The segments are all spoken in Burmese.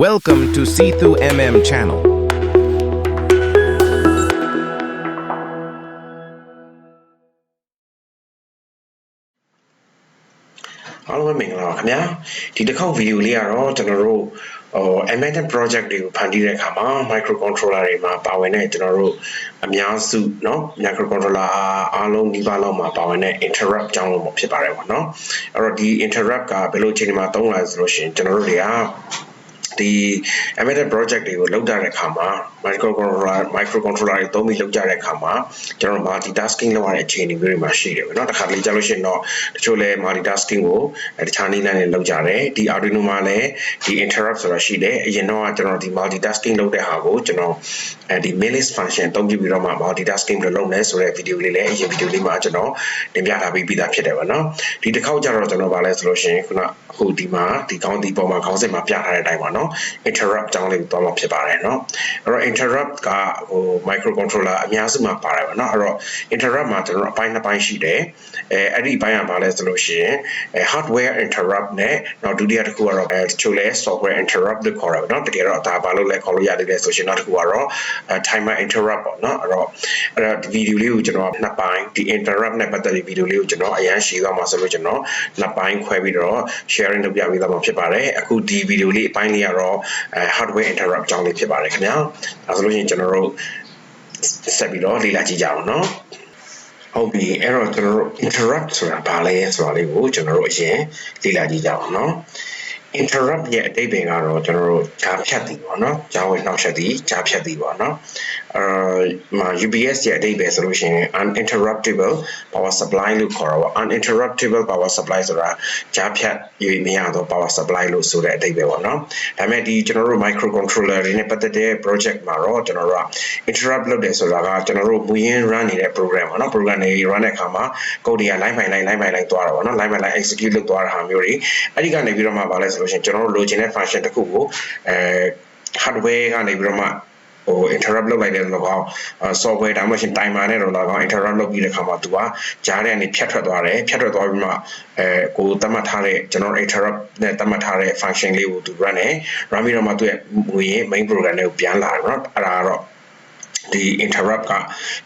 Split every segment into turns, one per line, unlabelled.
Welcome to C2 MM channel.
အားလုံးပဲမင်္ဂလာပါခင်ဗျာဒီတစ်ခေါက်ဗီဒီယိုလေးကတော့ကျွန်တော်တို့ဟို Embedded project တွေကိုဖန်တီးတဲ့အခါမှာ microcontroller တွေမှာပါဝင်တဲ့ကျွန်တော်တို့အများစုเนาะ microcontroller အားလုံးဒီပါလောက်မှာပါဝင်တဲ့ interrupt အကြောင်းလို့ဖြစ်ပါတယ်ပေါ့เนาะအဲ့တော့ဒီ interrupt ကဘယ်လိုအချိန်ဒီမှာသုံးလာလဲဆိုလို့ရှိရင်ကျွန်တော်တို့တွေက ဒီ embedded project တွေကိုလုပ်ကြတဲ့အခါမှာ microcontroller microcontroller တွေသုံးပြီးလုပ်ကြတဲ့အခါမှာကျွန်တော် multitasking လုပ်ရတဲ့အခြေအနေမျိုးတွေမှာရှိတယ်ပေါ့နော်တခါတလေကြာလို့ရှိရင်တော့တချို့လဲ multitasking ကိုတခြားနည်းလမ်းတွေလုပ်ကြတယ်ဒီ Arduino မှာလည်းဒီ interrupt ဆိုတာရှိတယ်အရင်တော့ကျွန်တော်ဒီ multitasking လုပ်တဲ့ဟာကိုကျွန်တော်အဲဒီ mail list function အသုံးပြုပြီးတော့မှ multitasking လို့လုပ်နေဆိုတဲ့ video လေးလည်းအရင် video လေးမှာကျွန်တော်တင်ပြထားပြီးပြီးသားဖြစ်တယ်ပေါ့နော်ဒီတစ်ခေါက်ကျတော့ကျွန်တော်ဗာလဲဆိုလို့ရှိရင်ခုနအခုဒီမှာဒီခေါင်းဒီပေါ်မှာခေါင်းစဉ်မှာပြထားတဲ့အတိုင်းပါနော် interrupt အကြောင်းလေးကိုသွားမှာဖြစ်ပါတယ်เนาะအဲ့တော့ interrupt ကဟို microcontroller အများစုမှာပါတယ်ပါเนาะအဲ့တော့ interrupt မှာကျွန်တော်အပိုင်းနှစ်ပိုင်းရှိတယ်အဲအဲ့ဒီအပိုင်းကဘာလဲဆိုလို့ရှိရင်အဲ hardware interrupt နဲ့နောက်ဒုတိယတစ်ခုကတော့အဲတချို့လဲ software interrupt လို့ခေါ်တာပေါ့เนาะတကယ်တော့ဒါဘာလို့လဲခေါ်လို့ရသေးလဲဆိုရှင်နောက်တစ်ခုကတော့အဲ timer interrupt ပေါ့เนาะအဲ့တော့အဲ့တော့ဒီ video လေးကိုကျွန်တော်နှစ်ပိုင်းဒီ interrupt နဲ့ပတ်သက်တဲ့ video လေးကိုကျွန်တော်အရန်ရှင်းသွားမှာဆိုလို့ကျွန်တော်နှစ်ပိုင်းခွဲပြီးတော့ sharing လုပ်ပြပေးသွားမှာဖြစ်ပါတယ်အခုဒီ video လေးအပိုင်းလေးက တော့အဲ hardware interrupt အကြောင်းလေးဖြစ်ပါတယ်ခင်ဗျာဒါဆိုလို့ရှိရင်ကျွန်တော်တို့ဆက်ပြီးတော့လေ့လာကြည့်ကြအောင်เนาะဟုတ်ပြီအဲ့တော့ကျွန်တော်တို့ interrupt ဆိုတာဘာလဲဆိုတာလေးကိုကျွန်တော်တို့အရင်လေ့လာကြည့်ကြအောင်เนาะ interrupt ရဲ့အတိတ်ပင်ကတော့ကျွန်တော်တို့ဂျားဖြတ်သည်ပေါ့နော်ဂျားဝင်နှောက်ယှက်သည်ဂျားဖြတ်သည်ပေါ့နော်အဲမှာ UPS ရဲ့အတိတ်ပဲဆိုလို့ရှိရင် uninterruptible power supply လို့ခေါ်တာပေါ့ uninterruptible power supply ဆိုတာဂျားဖြတ်ရွေးမရတော့ power supply လို့ဆိုတဲ့အတိတ်ပဲပေါ့နော်ဒါပေမဲ့ဒီကျွန်တော်တို့ microcontroller တွေနဲ့ပတ်သက်တဲ့ project မှာတော့ကျွန်တော်တို့က interrupt လုပ်တယ်ဆိုတာကကျွန်တော်တို့မူရင်း run နေတဲ့ program ပေါ့နော် program တွေ run တဲ့အခါမှာ code တွေက line by line line by line သွားတာပေါ့နော် line by line execute လုပ်သွားတာဟာမျိုးတွေအဲ့ဒီကနေပြီးတော့မှဗာလဲဆိလို့ရှိရင်ကျွန်တော်တို့လိုချင်တဲ့ function တစ်ခုကိုအဲ hardware ကနေပြီးတော့မှဟို interrupt လုပ်လိုက်တဲ့လောကောင် software ဒါမှမဟုတ် timer နဲ့တော့လောကောင် interrupt လုပ်ပြီးတဲ့အခါမှာသူကကြားထဲကနေဖြတ်ထွက်သွားတယ်ဖြတ်ထွက်သွားပြီးမှအဲကိုသတ်မှတ်ထားတဲ့ကျွန်တော် interrupt နဲ့သတ်မှတ်ထားတဲ့ function လေးကိုသူ run တယ် run ပြီးတော့မှသူရဲ့ငွေ main program တွေကိုပြန်လာတယ်เนาะအဲ့ဒါကတော့ဒီ interrupt က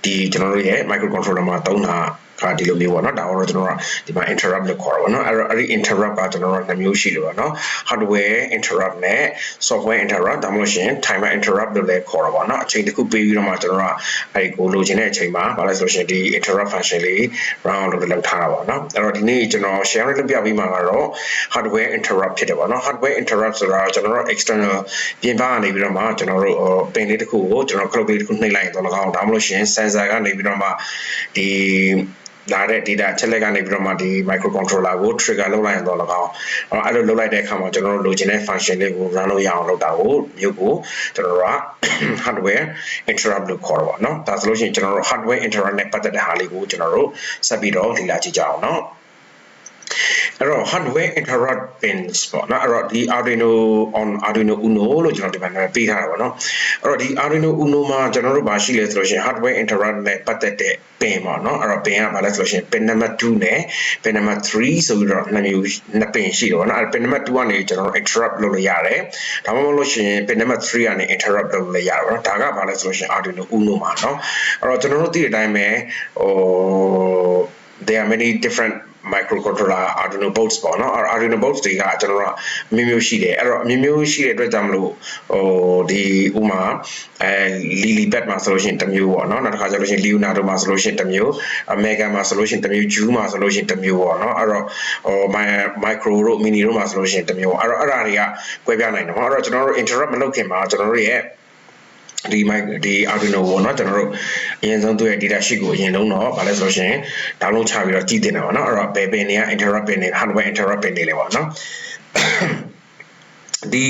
ဒီကျွန်တော်တို့ရဲ့ microcontroller မှာသုံးတာ ကဒီလိုမျိုးပေါ့နော်ဒါတော့ကျွန်တော်တို့ဒီမှာ interrupt လို့ခေါ်တာပေါ့နော်အဲ့တော့အဲ့ဒီ interrupt ကကျွန်တော်တို့နှစ်မျိုးရှိတယ်ပေါ့နော် hardware interrupt နဲ့ software interrupt ဒါမှမဟုတ်ရှင် timer interrupt လို့လည်းခေါ်တာပေါ့နော်အချိန်တစ်ခုပေးပြီးတော့မှကျွန်တော်တို့ကအဲ့ဒီကိုလိုချင်တဲ့အချိန်မှာဘာလဲဆိုရှင်ဒီ interrupt function လေး round လို့လုပ်ထားတာပေါ့နော်အဲ့တော့ဒီနေ့ကျွန်တော် share လုပ်ပြပေးမှာကတော့ hardware interrupt ဖြစ်တယ်ပေါ့နော် hardware interrupt ဆိုတာကျွန်တော်တို့ external ပြင်ပကနေပြီးတော့မှကျွန်တော်တို့ပင်လေးတစ်ခုကိုကျွန်တော် clock လေးတစ်ခုနှိပ်လိုက်ရင်တော့၎င်းဒါမှမဟုတ်ရှင် sensor ကနေပြီးတော့မှဒီ လာတဲ့ data ချက်လက်ကနေပြီးတော့မှဒီ microcontroller ကို trigger လုပ်လိုက်ရင်တော့လကောင်းအဲ့လိုလုပ်လိုက်တဲ့အခါမှာကျွန်တော်တို့လိုချင်တဲ့ function လေးကို run လုပ်ရအောင်လုပ်တာကိုမျိုးကိုကျွန်တော်တို့က hardware interrupt လို့ခေါ်တော့ဗောနော်ဒါဆိုလို့ရှိရင်ကျွန်တော်တို့ hardware interrupt နဲ့ပတ်သက်တဲ့ဟာလေးကိုကျွန်တော်တို့ဆက်ပြီးတော့လေ့လာကြည့်ကြအောင်နော် အဲ့တော့ hardware interrupt pins ပေါ့နော်အဲ့တော့ဒီ Arduino on Arduino Uno လို့ကျွန်တော်ဒီမှာပေးထားတာပေါ့နော်အဲ့တော့ဒီ Arduino Uno မှာကျွန်တော်တို့ဘာရှိလဲဆိုလို့ရှိရင် hardware interrupt နဲ့ပတ်သက်တဲ့ pin ပေါ့နော်အဲ့တော့ pin ကဘာလဲဆိုလို့ရှိရင် pin number 2နဲ့ pin number 3ဆိုပြီးတော့နှစ်မျိုးနှစ် pin ရှိတယ်ပေါ့နော်အဲ့ pin number 2ကနေကျွန်တော်တို့ interrupt လုပ်လို့ရတယ်ဒါမှမဟုတ်လို့ရှိရင် pin number 3ကနေ interrupt လုပ်လို့ရတယ်ပေါ့နော်ဒါကဘာလဲဆိုလို့ရှိရင် Arduino Uno မှာနော်အဲ့တော့ကျွန်တော်တို့သိတဲ့အတိုင်းပဲဟို there are many different microcontroller Arduino boards ပေါ့နော် Arduino boards တွေကကျွန်တော်တို့အမျိုးမျိုးရှိတယ်အဲ့တော့အမျိုးမျိုးရှိတဲ့အတွက်ကြောင့်မလို့ဟိုဒီဥမာအဲ Lilybet မှာဆိုလို့ရှိရင်တစ်မျိုးပေါ့နော်နောက်တစ်ခါကျလို့ရှိရင် Leonardo မှာဆိုလို့ရှိရင်တစ်မျိုး Mega မှာဆိုလို့ရှိရင်တစ်မျိုး Ju မှာဆိုလို့ရှိရင်တစ်မျိုးပေါ့နော်အဲ့တော့ဟို micro တို့ mini တို့မှာဆိုလို့ရှိရင်တစ်မျိုးအဲ့တော့အဲ့ဒါတွေကကွဲပြားနိုင်တယ်ပေါ့အဲ့တော့ကျွန်တော်တို့ interrupt မလုပ်ခင်မှာကျွန်တော်တို့ရဲ့ ဒီ mic ဒီ Arduino ပေါ့เนาะကျွန်တော်တို့အရင်ဆုံးသူ့ရဲ့ data sheet ကိုအရင်လုံးတော့ဗာလဲဆိုလို့ရှိရင် download ချပြီးတော့ကြည့်တင်တာပေါ့เนาะအဲ့တော့ဘယ်ပင်တွေက interrupt ပင်တွေ hardware interrupt ပင်တွေလဲပေါ့เนาะဒီ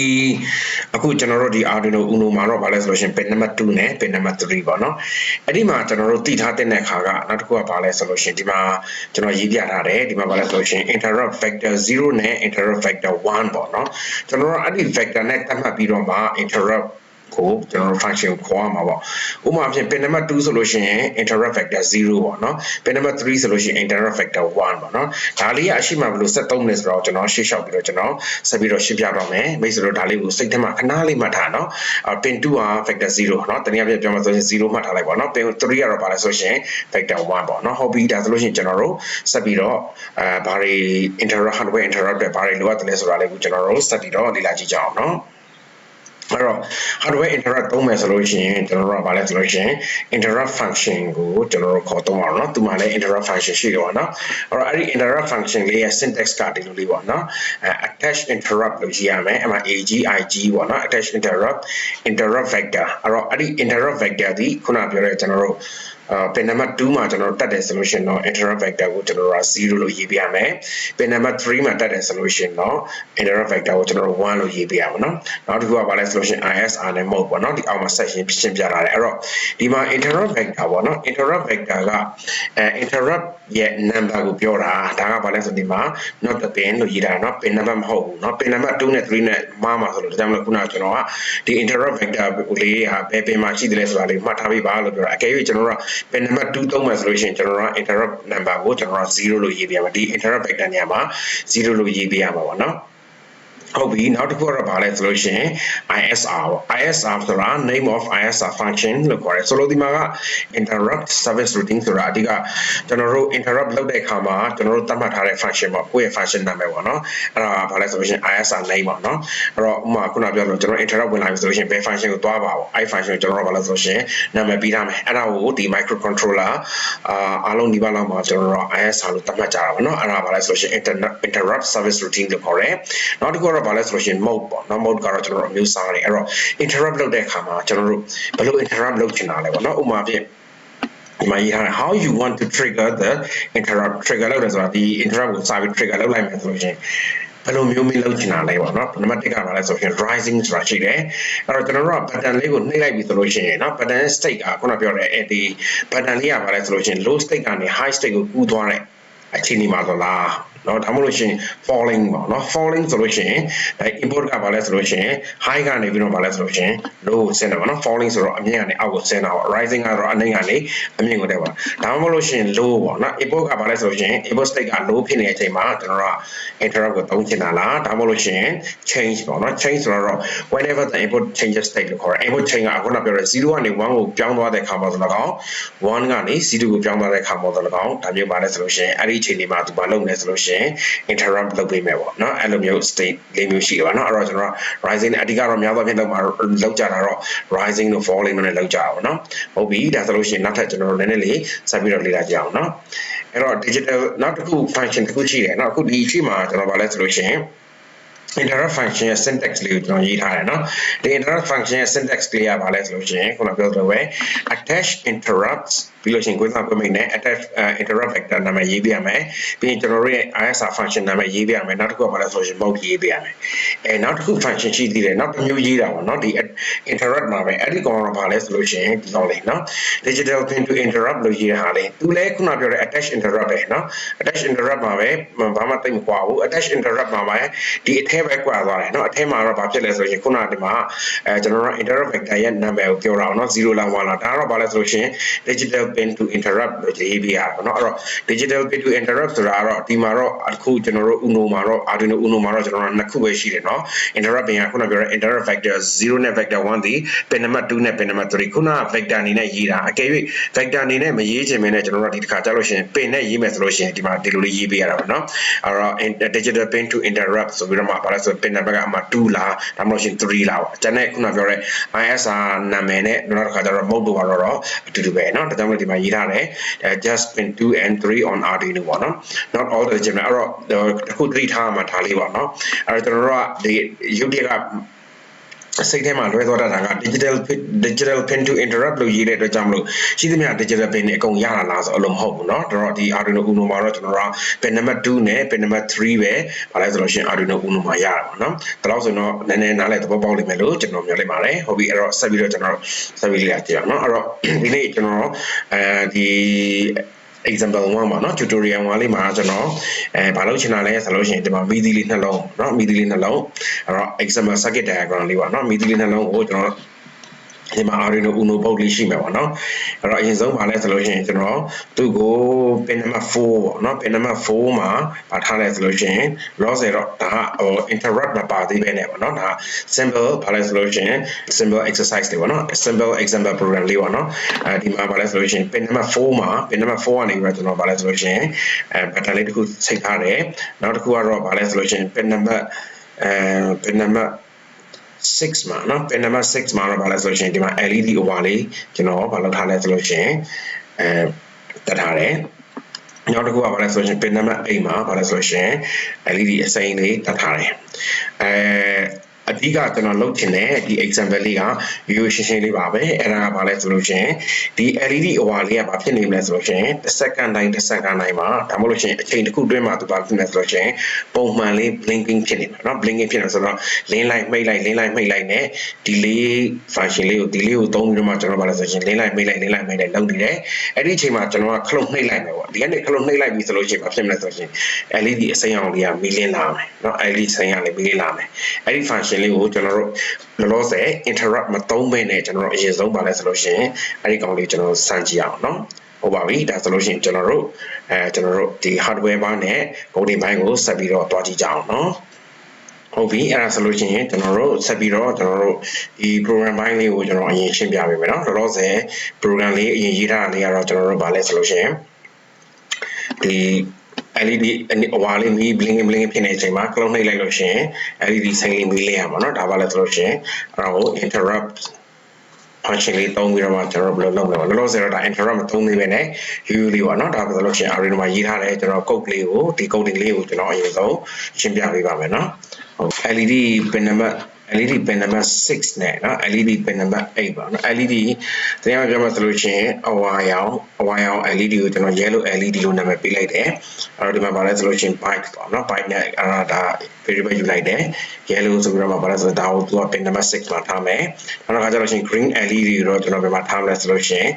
အခုကျွန်တော်တို့ဒီ Arduino Uno မှာတော့ဗာလဲဆိုလို့ရှိရင် pin number 2နဲ့ pin number 3ပေါ့เนาะအဲ့ဒီမှာကျွန်တော်တို့တည်ထားတဲ့အခါကနောက်တစ်ခုကဗာလဲဆိုလို့ရှိရင်ဒီမှာကျွန်တော်ရေးပြထားတယ်ဒီမှာဗာလဲဆိုလို့ရှိရင် interrupt factor 0နဲ့ interrupt factor 1ပေါ့เนาะကျွန်တော်တို့အဲ့ဒီ factor နဲ့တတ်မှတ်ပြီးတော့မှ interrupt ကိုကျွန်တော်တို့ function ကိုခေါ်ရမှာပေါ့ဥပမာအဖြစ် pin number 2ဆိုလို့ရှိရင် interrupt factor 0ပေါ့နော် pin number 3ဆိုလို့ရှိရင် interrupt factor 1ပေါ့နော်ဒါလေးကအရှိမှဘယ်လိုဆက်သုံးလဲဆိုတော့ကျွန်တော်ရှေ့လျှောက်ပြီးတော့ကျွန်တော်ဆက်ပြီးတော့ရှင်းပြတော့မယ်မိတ်ဆွေတို့ဒါလေးကိုစိတ်ထဲမှာခဏလေးမှတ်ထားနော် pin 2က factor 0နော်တနည်းအားဖြင့်ပြောမှဆိုရင်0မှတ်ထားလိုက်ပေါ့နော် pin 3ကတော့ဘာလဲဆိုရှင် factor 1ပေါ့နော်ဟုတ်ပြီဒါဆိုလို့ရှိရင်ကျွန်တော်တို့ဆက်ပြီးတော့အဲဘာတွေ interrupt hardware interrupt တွေဘာတွေလိုအပ်တယ်လဲဆိုတာလေးကိုကျွန်တော်တို့ဆက်ပြီးတော့လေ့လာကြည့်ကြအောင်နော် အဲ့တော့ hardware interrupt သုံးမယ်ဆိုလို့ရှိရင်ကျွန်တော်တို့ကဘာလဲဆိုလို့ရှိရင် interrupt function ကိုကျွန်တော်တို့ခေါ်သုံးအောင်เนาะသူမှလည်း interrupt function ရှိတယ်ပေါ့เนาะအဲ့တော့အဲ့ဒီ interrupt function လေးရဲ့ syntax ကဒီလိုလေးပေါ့เนาะအဲ attach interrupt လို့ရေးရမယ်အမှ ag ig ပေါ့เนาะ attach interrupt interrupt vector အဲ့တော့အဲ့ဒီ interrupt vector ဒီခုနပြောတဲ့ကျွန်တော်တို့ အာ pin number 2မှာကျွန်တော်တို့တက်တယ်ဆိုလို့ရှိရင်တော့ interrupt vector ကိုကျွန်တော်တို့က0လို့ရေးပြရမယ် pin number 3မှာတက်တယ်ဆိုလို့ရှိရင်တော့ interrupt vector ကိုကျွန်တော်တို့1လို့ရေးပြရမှာเนาะနောက်တစ်ခုကဘာလဲဆိုလို့ရှိရင် ISR နဲ့ mode ပေါ့เนาะဒီအောက်မှာ section ရှင်းပြထားတယ်အဲ့တော့ဒီမှာ interrupt vector ပေါ့เนาะ interrupt vector ကအဲ interrupt ရဲ့ number ကိုပြောတာဒါကဘာလဲဆိုဒီမှာ not the pin လို့ရေးတာเนาะ pin number မဟုတ်ဘူးเนาะ pin number 2နဲ့3နဲ့မှားမှာဆိုလို့ဒါကြောင့်မလို့ခုနကကျွန်တော်ကဒီ interrupt vector ကိုလေးဟာဘယ်ပင်မှာရှိတယ်လဲဆိုတာလေးမှတ်ထားပေးပါလို့ပြောတာအကယ်၍ကျွန်တော်တို့က ပင်နံပါတ်2သုံးမယ်ဆိုလို့ရှိရင်ကျွန်တော်တို့ interrupt number ကိုကျွန်တော်တို့0လို့ရေးပြရမှာဒီ interrupt vector နေရာမှာ0လို့ရေးပြရမှာပေါ့နော်။ ဟုတ်ပြီနောက်တစ်ခုကတော့ဘာလဲဆိုလို့ရှိရင် ISR ပေါ့ ISR ဆိုတာ name of ISR function လို့ခေါ်တယ်ဆိုလိုဒီမှာက interrupt service routine ဆိုတာအဓိကကျွန်တော်တို့ interrupt လုပ်တဲ့အခါမှာကျွန်တော်တို့သတ်မှတ်ထားတဲ့ function ပေါ့ကိုယ့်ရဲ့ function နာမည်ပေါ့နော်အဲ့ဒါဘာလဲဆိုလို့ရှိရင် ISR name ပေါ့နော်အဲ့တော့ဥပမာခုနပြောလို့ကျွန်တော် interrupt ဝင်လာပြီဆိုလို့ရှိရင်ဘယ် function ကိုသွားပါပေါ့အဲ့ function ကိုကျွန်တော်တို့ဘာလဲဆိုလို့ရှိရင်နာမည်ပေးထားမယ်အဲ့ဒါကိုဒီ microcontroller အာအားလုံးဒီဘက်လောက်မှာကျွန်တော်တို့ ISR လို့သတ်မှတ်ကြတာပေါ့နော်အဲ့ဒါဘာလဲဆိုလို့ရှိရင် interrupt service routine လို့ခေါ်တယ်နောက်တစ်ခုကတော့ဘာလဲဆိုလို့ရှိရင် mode ပေါ့နော် mode ကတော့ကျွန်တော်တို့အမျိုးစားတယ်အဲ့တော့ interrupt လုပ်တဲ့အခါမှာကျွန်တော်တို့ဘယ်လို interrupt လုပ်ချင်တာလဲပေါ့နော်ဥပမာဖြင့်ဒီမှာရေးထားတာ how you want to trigger the interrupt trigger လောက်တယ်ဆိုတာဒီ interrupt ကိုစာပြီး trigger လောက်လိုက်မယ်ဆိုလို့ရှိရင်ဘယ်လိုမျိုးမျိုးလောက်ချင်တာလဲပေါ့နော်နံပါတ်1ကပါလဲဆိုရင် rising ဆိုတာရှိတယ်အဲ့တော့ကျွန်တော်တို့က button လေးကိုနှိပ်လိုက်ပြီဆိုလို့ရှိရင်နော် button state ကခုနပြောတဲ့အဲဒီ button လေးကပါလဲဆိုလို့ရှိရင် low state ကနေ high state ကိုကူးသွားတဲ့အခြေအနေမှာဆိုလား เนาะဒါမှမဟုတ်လို့ရှိရင် falling ပေါ့เนาะ falling ဆိုလို့ရှိရင်အဲ import ကဘာလဲဆိုလို့ရှိရင် high ကနေပြီးတော့ဘာလဲဆိုလို့ရှိရင် low ကိုဆင်းတယ်ပေါ့เนาะ falling ဆိုတော့အမြင့်ကနေအောက်ကိုဆင်းတာပေါ့ rising ကတော့အနိမ့်ကနေအမြင့်ကိုတက်ပါဒါမှမဟုတ်လို့ရှိရင် low ပေါ့เนาะ import ကဘာလဲဆိုလို့ရှိရင် import state က low ဖြစ်နေတဲ့အချိန်မှာကျွန်တော်တို့က interrupt ကိုသုံးချင်တာလားဒါမှမဟုတ်လို့ရှိရင် change ပေါ့เนาะ change ဆိုတော့ whenever the input changes state လို့ခေါ်တယ် input change ကအခုနပြောတဲ့0ကနေ1ကိုပြောင်းသွားတဲ့အခါမှာဆိုတော့1ကနေ0ကိုပြောင်းသွားတဲ့အခါမှာဆိုတော့ဒါမျိုးပါလဲဆိုလို့ရှိရင်အဲ့ဒီအချိန်ဒီမှာသူမလုပ်နေဆိုလို့ရှိ င်ရင် interrupt လုပ်ပေးမယ်ပေါ့နော်အဲ့လိုမျိုး state လေးမျိုးရှိတယ်ပေါ့နော်အဲ့တော့ကျွန်တော် rising အဓိကတော့များသောအားဖြင့်လောက်မှာလောက်ကြတာတော့ rising တို့ falling တို့နဲ့လောက်ကြတာပေါ့နော်ဟုတ်ပြီဒါဆိုလို့ရှိရင်နောက်ထပ်ကျွန်တော်တို့နည်းနည်းလေးဆက်ပြီးတော့လေ့လာကြအောင်နော်အဲ့တော့ digital နောက်တစ်ခု function တစ်ခုရှိတယ်နောက်အခုဒီအချိန်မှာကျွန်တော်ဗာလဲဆိုလို့ရှိရင် interrupt function ရဲ့ syntax လေးကိုကျွန်တော်ရေးထားတယ်เนาะဒီ interrupt function ရဲ့ syntax လေးကဘာလဲဆိုလို့ရှိရင်ခုနပြောသလိုပဲ attach interrupts ပြီးလို့ရှိရင်ကိုယ်စားကိုမိတ်နဲ့ attach interrupt vector နာမည်ရေးပြရမယ်ပြီးရင်ကျွန်တော်တို့ရဲ့ ISR function နာမည်ရေးပြရမယ်နောက်တစ်ခုကဘာလဲဆိုလို့ရှိရင် mode ရေးပြရမယ်အဲနောက်တစ်ခု function ရှိသေးတယ်နောက်တစ်မျိုးရေးတာပေါ့เนาะဒီ interrupt မှာပဲအဲ့ဒီကောင်တော့ဘာလဲဆိုလို့ရှိရင်ဒီကောင်လေးเนาะ digital pin to interrupt လို့ရေးတာလေးသူလည်းခုနပြောတဲ့ attach interrupt ပဲเนาะ attach interrupt မှာပဲဘာမှတိတ်မကွာဘူး attach interrupt မှာပဲဒီအထဲ ပဲကွာသွားတယ်เนาะအထဲမှာတော့ဘာဖြစ်လဲဆိုရင်ခုနဒီမှာအဲကျွန်တော်တို့ interrupt vector ရဲ့ number ကိုပြောတာအောင်เนาะ0လား1လားဒါတော့ဘာလဲဆိုလို့ရှိရင် digital pin to interrupt လို့ရေးပြရတာเนาะအဲ့တော့ digital pin to interrupt ဆိုတာကတော့ဒီမှာတော့အခုကျွန်တော်တို့ Uno မှာတော့ Arduino Uno မှာတော့ကျွန်တော်တို့နှစ်ခုပဲရှိတယ်เนาะ interrupt pin ကခုနပြောတဲ့ interrupt vector 0နဲ့ vector 1ဒီ pin number 2နဲ့ pin number 3ခုန vector အနေနဲ့ရေးတာအကယ်၍ vector အနေနဲ့မရေးချင်မင်းနဲ့ကျွန်တော်တို့ဒီတစ်ခါကြားလို့ရှိရင် pin နဲ့ရေးမယ်ဆိုလို့ရှိရင်ဒီမှာဒီလိုလေးရေးပေးရတာပေါ့เนาะအဲ့တော့ digital pin to interrupt ဆိုပြီးတော့မှဘာ လဲဆို pin number ကအမှ2လားဒါမှမဟုတ်ရှင်3လားပေါ့အကျန်တဲ့ခုနပြောတဲ့ ISR နာမည်နဲ့နောက်တစ်ခါကျတော့ mode တို့ကတော့အတူတူပဲเนาะဒါကြောင့်မို့ဒီမှာရေးထားတယ် just pin 2 and 3 on Arduino ပေါ့နော် not all the gym အဲ့တော့တခုသတိထားမှာဒါလေးပေါ့နော်အဲ့တော့ကျွန်တော်တို့ကဒီရုပ်တရက်က စိတ်ထဲမှာလွဲသွားတတ်တာက digital digital pin to interrupt လို့ရေးတဲ့အတွက်ကြောင့်မလို့ရှိသမျှ digital pin တွေအကုန်ရလာလားဆိုအလုံးမဟုတ်ဘူးเนาะတော့ဒီ Arduino Uno မှာတော့ကျွန်တော်တို့ pin number 2နဲ့ pin number 3ပဲဘာလဲဆိုလို့ရှိရင် Arduino Uno မှာရတာပေါ့เนาะဒါလို့ဆိုတော့နည်းနည်းနားလည်သဘောပေါက်လိမ့်မယ်လို့ကျွန်တော်မျှော်လင့်ပါတယ်ဟုတ်ပြီအဲ့တော့ဆက်ပြီးတော့ကျွန်တော်ဆက်ပြီးလေ့လာကြည့်အောင်เนาะအဲ့တော့ဒီနေ့ကျွန်တော်အဲဒီ example 1ပါเนาะ tutorial 1လေးမှာကျွန်တော်အဲဘာလုပ်ချင်တာလဲဆိုလို့ရှိရင်ဒီမှာ MIDI လေးနှလုံးเนาะ MIDI လေးနှလုံးအဲ့တော့ example circuit diagram လေးပါเนาะ MIDI လေးနှလုံးကိုကျွန်တော် ဒီမှာ Arduino Uno board လေးရှိမှာပေါ့နော်အဲ့တော့အရင်ဆုံးပါလဲဆိုလို့ရှိရင်ကျွန်တော်သူ့ကို pin number 4ပေါ့နော် pin number 4မှာပါထားလဲဆိုလို့ရှိရင် loss ရတော့ဒါကဟို interrupt မပါသေးပဲねပေါ့နော်ဒါ simple ပါလဲဆိုလို့ရှိရင် simple exercise တွေပေါ့နော် simple example program လေးပေါ့နော်အဲဒီမှာပါလဲဆိုလို့ရှိရင် pin number 4မှာ pin number 4ကနေပြီးတော့ကျွန်တော်ပါလဲဆိုလို့ရှိရင်အဲ button လေးတစ်ခုချိန်ထားတယ်နောက်တစ်ခုကတော့ပါလဲဆိုလို့ရှိရင် pin number အဲ pin number 6မှာเนาะ pin number 6မှာတော့ဗာလဲဆိုလို့ရှိရင်ဒီမှာ LED over လေးကျွန်တော်ဗာလောက်ထားလဲဆိုလို့ရှိရင်အဲတက်ထားတယ်နောက်တစ်ခုကဗာလဲဆိုလို့ရှိရင် pin number 8မှာဗာလဲဆိုလို့ရှိရင် LED အစိမ်းလေးတက်ထားတယ်အဲ အဓိကကျွန်တော်လုပ်ချင်တဲ့ဒီ example လေးကရိုးရိုးရှင်းရှင်းလေးပါပဲအဲ့ဒါကဘာလဲဆိုလို့ရှိရင်ဒီ LED over လေးကဘာဖြစ်နေမလဲဆိုလို့ရှိရင်တစ်စက္ကန့်တိုင်းတစ်စက္ကန့်တိုင်းမှာဒါမှမဟုတ်လို့ရှိရင်အချိန်တစ်ခုတွင်းမှာသူဘာဖြစ်နေလဲဆိုလို့ရှိရင်ပုံမှန်လေး blinking ဖြစ်နေမှာเนาะ blinking ဖြစ်နေဆိုတော့ link လိုက်မိတ်လိုက် link လိုက်မိတ်လိုက်နဲ့ဒီလေး function လေးကိုဒီလေးကိုသုံးပြီးတော့မှကျွန်တော်ဘာလဲဆိုရင် link လိုက်မိတ်လိုက် link လိုက်မိတ်လိုက်လုပ်နေတယ်အဲ့ဒီအချိန်မှာကျွန်တော်ကခလုတ်နှိပ်လိုက်မယ်ပေါ့ဒီကနေခလုတ်နှိပ်လိုက်ပြီဆိုလို့ရှိရင်ဘာဖြစ်မလဲဆိုလို့ရှိရင် LED အစိမ်းအောင်လေးကမီလင်းလာမယ်เนาะ LED စိမ်းအောင်လေးမီလင်းလာမယ်အဲ့ဒီ function လေးကိုကျွန်တော်တို့လောလောဆယ် interrupt မသုံးဘဲနဲ့ကျွန်တော်တို့အရင်ဆုံးပါလဲဆိုလို့ရှိရင်အဲ့ဒီကောင်လေးကျွန်တော်စမ်းကြည့်အောင်เนาะဟုတ်ပါပြီဒါဆိုလို့ရှိရင်ကျွန်တော်တို့အဲကျွန်တော်တို့ဒီ hardware ဘိုင်းနဲ့ coding ဘိုင်းကိုဆက်ပြီးတော့တွားကြည့်ကြအောင်เนาะဟုတ်ပြီအဲ့ဒါဆိုလို့ရှိရင်ကျွန်တော်တို့ဆက်ပြီးတော့ကျွန်တော်တို့ဒီ program ဘိုင်းလေးကိုကျွန်တော်အရင်ရှင်းပြပေးမယ်เนาะလောလောဆယ် program လေးအရင်ရေးထားတာလေးကတော့ကျွန်တော်တို့ဗာလဲဆိုလို့ရှိရင်ဒီ LED အဝါလေးမီး bling bling ဖြစ်နေတဲ့အချိန်မှာ clone နှိပ်လိုက်လို့ရှိရင် LED စိမ်းလေးမီးလေးရမှာเนาะဒါပါလဲဆိုလို့ရှိရင်အဲ့ဒါကို interrupt function လေးသုံးပြီးတော့မှကျွန်တော်ဘယ်လိုလုပ်မလဲလောလောဆယ်တော့ဒါ interrupt မသုံးသေးပဲねရိုးရိုးလေးပေါ့เนาะဒါဆိုလို့ရှိရင် Arduino မှာရေးထားတယ်ကျွန်တော် code လေးကိုဒီ coding လေးကိုကျွန်တော်အရင်ဆုံးရှင်းပြပေးပါမယ်เนาะဟုတ် LED pin number LED pin number 6နဲ့เนาะ LED pin number 8ပါเนาะ LED တရားပြောမှဆိုလို့ရှိရင်အဝါရောင်အဝါရောင် LED ကိုကျွန်တော် yellow LED လို့နာမည်ပေးလိုက်တယ်အဲ့တော့ဒီမှာဗာလဲဆိုလို့ရှိရင် byte ပေါ့เนาะ byte နဲ့အဲ့ဒါဒါ variable ယူလိုက်တယ် yellow ဆိုပြီးတော့မှဗာလဲဆိုတော့ဒါကိုသူက pin number 6မှာထားမယ်နောက်တစ်ခါကျတော့ရှင် green LED ကိုတော့ကျွန်တော်ဘယ်မှာထားမလဲဆိုလို့ရှိရင်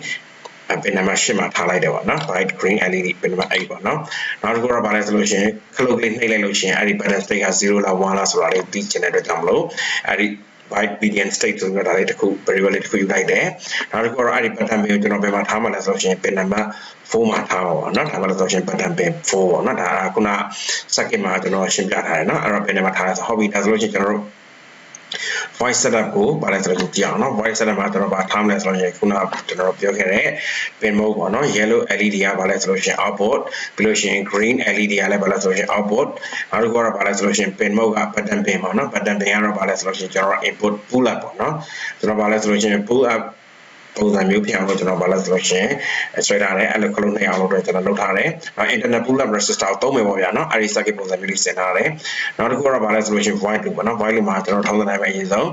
ပင်နံပါတ်8မှာထားလိုက်တယ်ပေါ့နော် white green LED ပင်နံပါတ်8ပေါ့နော်နောက်တစ်ခုတော့ဗာလဲဆိုလို့ရှိရင်ခလုတ်လေးနှိပ်လိုက်လို့ရှိရင်အဲ့ဒီ balance state က0လား1လားဆိုတာလေးသိချင်တဲ့အတွက်ကြောင့်မလို့အဲ့ဒီ byte boolean state ဆိုတော့ဒါလေးတစ်ခု variable လေးတစ်ခုယူလိုက်တယ်နောက်တစ်ခုတော့အဲ့ဒီ button ကိုကျွန်တော်ဘယ်မှာထားမှာလဲဆိုလို့ရှိရင်ပင်နံပါတ်4မှာထားပါတော့เนาะဒါမှလည်းဆိုရှင် button pin 4ပေါ့เนาะဒါကခုန circuit မှာကျွန်တော်ရှင်းပြထားတယ်เนาะအဲ့တော့ဘယ်နေမှာထားလဲဆိုဟောပြီဒါဆိုလို့ရှိရင်ကျွန်တော်တို့ voice setup ကိုပါလဲဆိုတော့ကြည့်အောင်နော် voice setup မှာကျွန်တော်ပါထားမလဲဆိုတော့ခုနကကျွန်တော်ပြောခဲ့တဲ့ pin mode ပေါ့နော် yellow LED ကပါလဲဆိုလို့ရှင် output ပြီးလို့ရှင် green LED ကလည်းပါလဲဆိုလို့ရှင် output နောက်တစ်ခုကတော့ပါလဲဆိုလို့ရှင် pin mode က button pin ပေါ့နော် button pin ကတော့ပါလဲဆိုလို့ရှင်ကျွန်တော် input pull up ပေါ့နော်ကျွန်တော်ပါလဲဆိုလို့ရှင် pull up ပုံစံမျိုးဖြစ်အောင်လို့ကျွန်တော်ဘာလုပ်သလဲဆိုရင်ဆွဲထားတယ်အဲ့လိုခလုံးနှိပ်အောင်လို့တော့ကျွန်တော်လုပ်ထားတယ်နောက် internet pull up resistor ကိုသုံးမယ်ပေါ့ဗျာနော်အဲ့ဒီ circuit ပုံစံမျိုးလေးဆင်ထားတယ်နောက်တစ်ခုကတော့ဘာလဲဆိုလို့ရှိရင် void loop ပေါ့နော် void loop မှာကျွန်တော်ထောင်းတဲ့တိုင်းပဲအရင်ဆုံး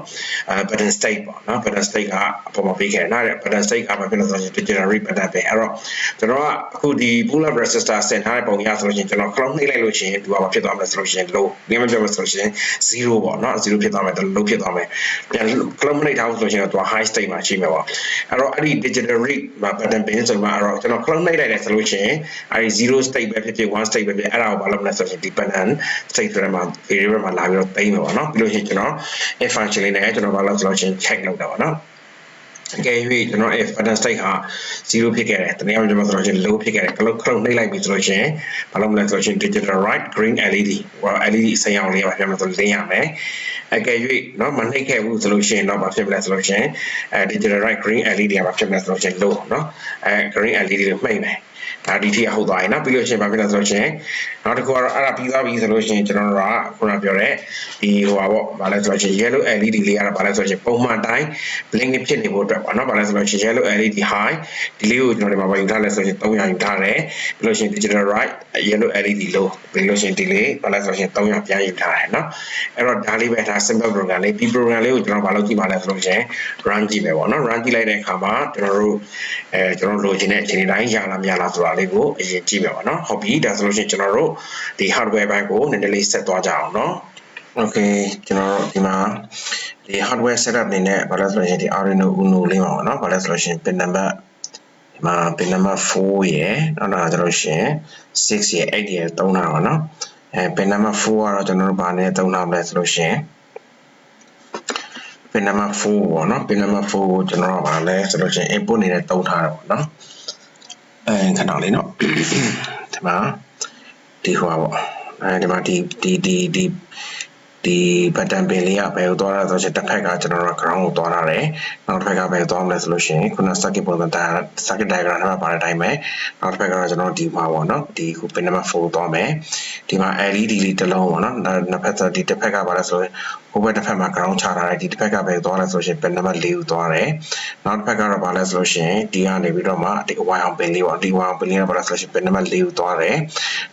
button state ပေါ့နော် button state ကအပေါ်မှာပေးခဲ့တယ်နော် button state ကဘာဖြစ်လဲဆိုရင် digital read button ပဲအဲ့တော့ကျွန်တော်ကအခုဒီ pull up resistor ဆင်ထားတဲ့ပုံရဆိုလို့ရှိရင်ကျွန်တော်ခလုံးနှိပ်လိုက်လို့ရှိရင်ဒီကဘာဖြစ်သွားမလဲဆိုလို့ရှိရင်လို့ငင်းမပြောမဆိုလို့ရှိရင်0ပေါ့နော်0ဖြစ်သွားမယ်လို့ဖြစ်သွားမယ်ပြန်ခလုံးနှိပ်ထားလို့ဆိုရင်တော့ high state မှာရှိမယ်ပေါ့အဲ့တော့အဲ့ဒီ digital read မှာ button pin ဆိုမှအဲ့တော့ကျွန်တော် clone နှိပ်လိုက်တယ်ဆိုလို့ရှိရင်အဲ့ဒီ0 state ပဲဖြစ်ဖြစ်1 state ပဲဖြစ်အဲ့ဒါကိုဘာလုပ်မလဲဆိုရင်ဒီ button state ဆိုတဲ့မှာ variable မှာလာပြီးတော့သိမ်းမယ်ပေါ့နော်ပြီးလို့ရှိရင်ကျွန်တော် if function လေးနဲ့ကျွန်တော်ဘာလုပ်ဆိုလို့ရှိရင် check လုပ်တာပေါ့နော်အကယ်၍ကျွန်တော် if button state ဟာ0ဖြစ်ခဲ့တယ်တနည်းအားဖြင့်ကျွန်တော်ဆိုလို့ရှိရင် low ဖြစ်ခဲ့တယ် clone clone နှိပ်လိုက်ပြီဆိုလို့ရှိရင်ဘာလုပ်မလဲဆိုလို့ရှိရင် digital right green LED ဟို LED အစိမ်းအောင်လေးပါပြန်လို့ဆိုလင်းရမယ် အကယ်၍เนาะမနှိပ်ခဲ့ဘူးဆိုလို့ရှိရင်တော့ဘာဖြစ်မလဲဆိုလို့ရှိရင်အဲ digital right green LED ကဘာဖြစ်မလဲဆိုလို့ရှိရင် low เนาะအဲ green LED ကိုမှိတ်မယ် ဒါဒီထိဟုတ်သွားရင်နော်ပြီးလို့ရှိရင်ဘာဖြစ်လဲဆိုလို့ရှိရင်နောက်တစ်ခုကတော့အဲ့ဒါပြီးသွားပြီဆိုလို့ရှိရင်ကျွန်တော်တို့ကခုနပြောတဲ့ဒီဟိုပါပေါ့ဘာလဲဆိုလို့ရှိရင် yellow LED လေးကတော့ဘာလဲဆိုလို့ရှိရင်ပုံမှန်တိုင်း blinking ဖြစ်နေဖို့အတွက်ပေါ့နော်ဘာလဲဆိုလို့ရှိရင် yellow LED high ဒီလေးကိုကျွန်တော်ဒီမှာပါယူထားလဲဆိုရင်300ယူထားတယ်ပြီးလို့ရှိရင် digital right yellow LED low ပြီးလို့ရှိရင်ဒီလေးဘာလဲဆိုလို့ရှိရင်300ပြန်ယူထားတယ်နော်အဲ့တော့ဒါလေးပဲဒါ simple program လေးဒီ program လေးကိုကျွန်တော်ဘာလုပ်ကြည့်ပါလဲဆိုလို့ရှိရင် run ကြည့်မယ်ပေါ့နော် run ကြည့်လိုက်တဲ့အခါမှာကျွန်တော်တို့အဲကျွန်တော်လိုချင်တဲ့အခြေအနေတိုင်းရလားမရလားဆိုတာလေးကိုအရင်ကြည့်မယ်ပေါ့နော်ဟုတ်ပြီဒါဆိုလို့ရှိရင်ကျွန်တော်တို့ဒီ hardware ဘက်ကိုနည်းနည်းလေးဆက်သွားကြအောင်နော် okay ကျွန်တော်တို့ဒီမှာဒီ hardware setup အနေနဲ့ဘာလဲဆိုလို့ရှိရင်ဒီ Arduino Uno လေးပါပေါ့နော်ဘာလဲဆိုလို့ရှိရင် pin number ဒီမှာ pin number 4ရယ်နောက်တော့ကျွန်တော်ရှင်6ရယ်8ရယ်သုံးတာပါနော်အဲ pin number 4ကတော့ကျွန်တော်တို့ဗာနဲ့သုံးတာမလဲဆိုလို့ရှိရင် pin number 4ပေါ့နော် pin number 4ကိုကျွန်တော်ကပါလဲဆိုလို့ရှိရင် input အနေနဲ့တုံးထားတာပေါ့နော် အဲခဏလေးနော်ဒီမှာဒီဟိုပါပေါ့အဲဒီမှာဒီဒီဒီဒီ ဒီ button pin လေးကဘယ်ကိုသွားတာဆိုတော့တစ်ဖက်ကကျွန်တော်တို့ ground ကိုသွားထားတယ်နောက်တစ်ဖက်ကဘယ်ကိုသွားမလဲဆိုလို့ရှိရင်ခုန circuit ပုံစံတာ circuit diagram ထဲမှာပါတဲ့အတိုင်းပဲနောက်တစ်ဖက်ကတော့ကျွန်တော်တို့ဒီမှာပေါ့နော်ဒီခု pin number 4သွားမယ်ဒီမှာ LED လေးတစ်လုံးပေါ့နော်နှစ်ဖက်ဒီတစ်ဖက်ကပါလဲဆိုရင်ဟိုဘက်တစ်ဖက်မှာ ground ချထားတယ်ဒီတစ်ဖက်ကဘယ်သွားလဲဆိုလို့ရှိရင် pin number 4ကိုသွားတယ်နောက်တစ်ဖက်ကတော့ပါလဲဆိုလို့ရှိရင်ဒီကနေပြီးတော့မှဒီ wire အောင် pin လေးပေါ့ဒီ wire အောင် pin လေးကပါလဲဆိုလို့ရှိရင် pin number 4ကိုသွားတယ်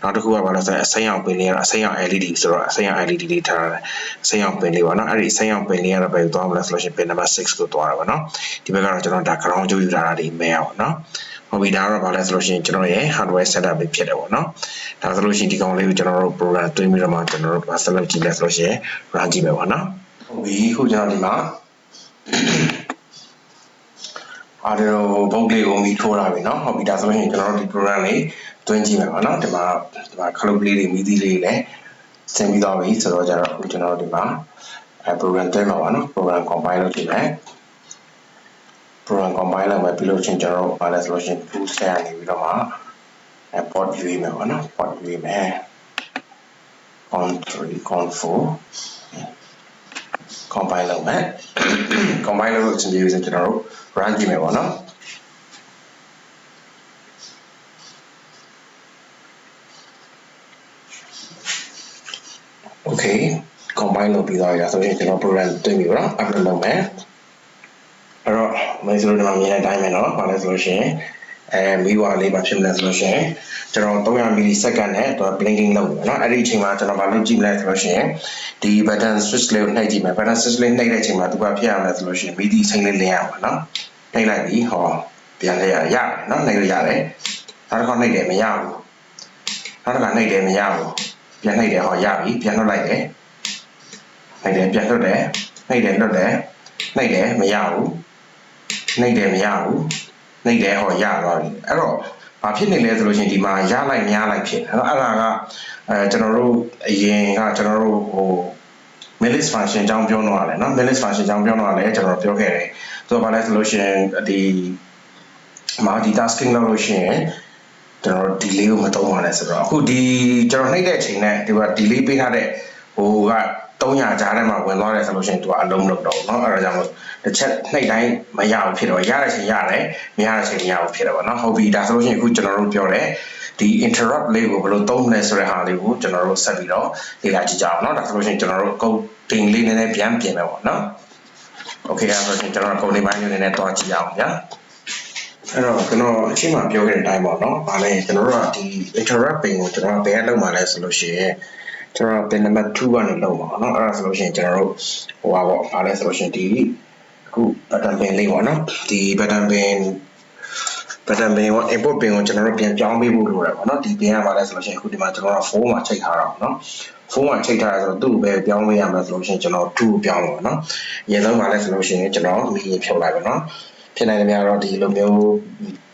နောက်တစ်ခုကပါလဲဆိုရင်အစိမ်းအောင် pin လေးကအစိမ်းအောင် LED ဆိုတော့အစိမ်းအောင် LED လေးထားရတယ်စိမ်းအောင် pin လေးပေါ့နော်အဲ့ဒီအစိမ်းအောင် pin လေးကတော့ဘယ်ကိုသွားမလဲဆိုလို့ရှိရင် pin number 6ကိုသွားတယ်ပေါ့နော်ဒီဘက်ကတော့ကျွန်တော်ဒါ ground ကြိုးယူထားတာဒီမဲအောင်နော်ဟုတ်ပြီဒါကတော့ဗာလဲဆိုလို့ရှိရင်ကျွန်တော်ရဲ့ hardware setup လေးဖြစ်တယ်ပေါ့နော်ဒါဆိုလို့ရှိရင်ဒီကောင်လေးကိုကျွန်တော်တို့ program တွင်းပြီးတော့မှကျွန်တော်တို့ဗာဆက်လုပ်ကြည့်လဲဆိုလို့ရှိရင် run ကြည့်မယ်ပေါ့နော်ဟုတ်ပြီခုကျွန်တော်ဒီမှာအားတော့ဘုတ်လေးကိုမိထိုးလာပြီเนาะဟုတ်ပြီဒါဆိုလို့ရှိရင်ကျွန်တော်တို့ဒီ program လေးတွင်းကြည့်မယ်ပေါ့နော်ဒီမှာဒီမှာ color လေးတွေမိသီးလေးလည်း ဆင်းပြီးသွားပြီဆိုတော့ကျွန်တော်အခုကျွန်တော်ဒီမှာအဲ program တွဲမှာပါနော် program compile လုပ်ကြည့်မယ် program compile လုပ်မယ်ပြီးလို့ချင်းကျွန်တော်တို့ပါလဲဆိုလို့ချင်း tool set ကနေပြီးတော့မှအဲ port view မယ်ပေါ့နော် port view မယ် control control compile လုပ်မယ် compile လုပ်လို့ချင်းပြီးဆိုကျွန်တော်တို့ run ကြည့်မယ်ပေါ့နော် compile လုပ်ပြီးတော့ရဆိုရင်ကျွန်တော် program တင်ပြီပေါ့နော် upload လုပ်မယ်အဲ့တော့မင်းဆိုလို့ဒီမှာမြင်တဲ့အတိုင်းပဲเนาะဘာလဲဆိုလို့ရှိရင်အဲမိဘလေးပါဖြစ်မလဲဆိုလို့ရှိရင်ကျွန်တော်300 milli second နဲ့တော့ blinking လုပ်တယ်เนาะအဲ့ဒီအချိန်မှာကျွန်တော်ဘာလုပ်ကြည့်မလဲဆိုလို့ရှိရင်ဒီ button switch လေးကိုနှိပ်ကြည့်မယ် button switch လေးနှိပ်တဲ့အချိန်မှာသူကဖြစ်ရမလဲဆိုလို့ရှိရင်မိဒီစိမ့်လေးလင်းရမှာเนาะနှိပ်လိုက်ပြီဟောပြန်လဲရရတယ်เนาะနှိပ်လို့ရတယ်နောက်တစ်ခါနှိပ်တယ်မရဘူးနောက်တစ်ခါနှိပ်တယ်မရဘူးပြန်နှိပ်တယ်ဟောရပြီပြန်နှုတ်လိုက်တယ် နှိပ်တယ်ပြန်နှုတ်တယ်နှိပ်တယ်နှုတ်တယ်နှိပ်တယ်မရဘူးနှိပ်တယ်မရဘူးနှိပ်တယ်ဟောရသွားပြီအဲ့တော့ဘာဖြစ်နေလဲဆိုလို့ရှိရင်ဒီမှာရလိုက်များလိုက်ဖြစ်တယ်အဲ့တော့အဲ့ဒါကအဲကျွန်တော်တို့အရင်ကကျွန်တော်တို့ဟို Millis function အကြောင်းပြောတော့ရတယ်เนาะ Millis function အကြောင်းပြောတော့ရတယ်ကျွန်တော်ပြောခဲ့တယ်သူကဘာလဲဆိုလို့ရှိရင်ဒီ multitasking လုပ်လို့ရှိရင်ကျွန်တော် delay ကိုမသုံးပါနဲ့ဆိုတော့အခုဒီကျွန်တော်နှိပ်တဲ့အချိန်နဲ့ဒီက delay ပေးထားတဲ့ဟိုက 300ကြားထဲမှာဝင်သွားတယ်ဆိုလို့ရှိရင်သူကအလုံးမလုပ်တော့ဘူးเนาะအဲ့ဒါကြောင့်မို့တစ်ချက်နှိပ်တိုင်းမရဘူးဖြစ်တော့ရတဲ့အချိန်ရတယ်မရတဲ့အချိန်မရဘူးဖြစ်တယ်ပေါ့เนาะဟုတ်ပြီဒါဆိုလို့ရှိရင်အခုကျွန်တော်တို့ပြောတယ်ဒီ interrupt လေးကိုဘယ်လိုသုံးမလဲဆိုတဲ့ဟာလေးကိုကျွန်တော်တို့ဆက်ပြီးတော့လေ့လာကြည့်ကြအောင်เนาะဒါဆိုလို့ရှိရင်ကျွန်တော်တို့ coding လေးနည်းနည်းပြန်ပြင်မယ်ပေါ့เนาะ okay ဒါဆိုရင်ကျွန်တော် coding ပိုင်းလေးနည်းနည်းတွားကြည့်အောင်ဗျာအဲ့တော့ကျွန်တော်အချိန်မှပြောခဲ့တဲ့အတိုင်းပေါ့နော်။ဗာလဲကျွန်တော်တို့ကဒီ interrupt pin ကိုကျွန်တော်ဘယ်ကလုပ်မှာလဲဆိုလို့ရှိရင် ကျွန်တော် pin number 2ကနေလုပ်မှာပေါ့နော်။အဲ့ဒါဆိုလို့ရှိရင်ကျွန်တော်တို့ဟိုပါပေါ့ဗာလဲဆိုလို့ရှိရင်ဒီအခု button pin လေးပေါ့နော်။ဒီ button pin button pin ကို input pin ကိုကျွန်တော်တို့ပြန်ပြောင်းပေးဖို့လိုတယ်ပေါ့နော်။ဒီ pin ကဗာလဲဆိုလို့ရှိရင်အခုဒီမှာကျွန်တော်တို့4မှာချိန်ထားတာပေါ့နော်။4မှာချိန်ထားရဆိုတော့သူ့ကိုပဲပြောင်းပေးရမယ်ဆိုလို့ရှိရင်ကျွန်တော်2ကိုပြောင်းလို့ပေါ့နော်။အရင်ဆုံးဗာလဲဆိုလို့ရှိရင်ကျွန်တော်မီရင်ဖြုတ်လိုက်ပါနော်။ဖြစ်နိုင်တယ်များတော့ဒီလိုမျိုး